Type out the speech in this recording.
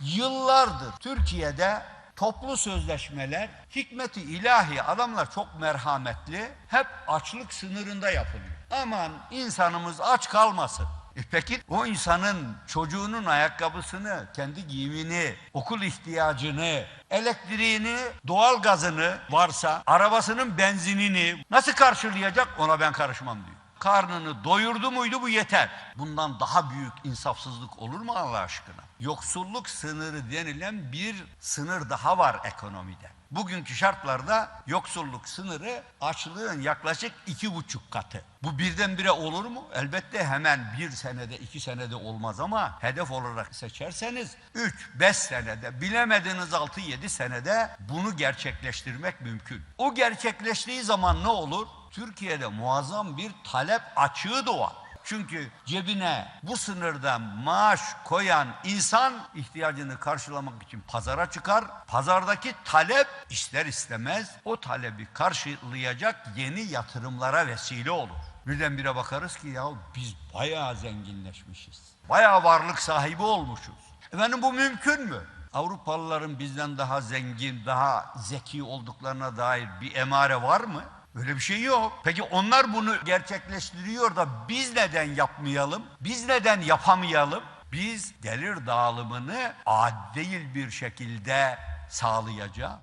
Yıllardır Türkiye'de toplu sözleşmeler hikmeti ilahi adamlar çok merhametli hep açlık sınırında yapılıyor. Aman insanımız aç kalmasın. E peki o insanın çocuğunun ayakkabısını, kendi giyimini, okul ihtiyacını, elektriğini, doğalgazını varsa arabasının benzinini nasıl karşılayacak ona ben karışmam diyor. Karnını doyurdu muydu bu yeter. Bundan daha büyük insafsızlık olur mu Allah aşkına? Yoksulluk sınırı denilen bir sınır daha var ekonomide. Bugünkü şartlarda yoksulluk sınırı açlığın yaklaşık iki buçuk katı. Bu birdenbire olur mu? Elbette hemen bir senede, iki senede olmaz ama hedef olarak seçerseniz üç, beş senede, bilemediğiniz altı, yedi senede bunu gerçekleştirmek mümkün. O gerçekleştiği zaman ne olur? Türkiye'de muazzam bir talep açığı doğar. Çünkü cebine bu sınırda maaş koyan insan ihtiyacını karşılamak için pazara çıkar. Pazardaki talep ister istemez o talebi karşılayacak yeni yatırımlara vesile olur. Birdenbire bakarız ki ya biz bayağı zenginleşmişiz. Bayağı varlık sahibi olmuşuz. Efendim bu mümkün mü? Avrupalıların bizden daha zengin, daha zeki olduklarına dair bir emare var mı? Öyle bir şey yok. Peki onlar bunu gerçekleştiriyor da biz neden yapmayalım? Biz neden yapamayalım? Biz gelir dağılımını adil bir şekilde sağlayacağız.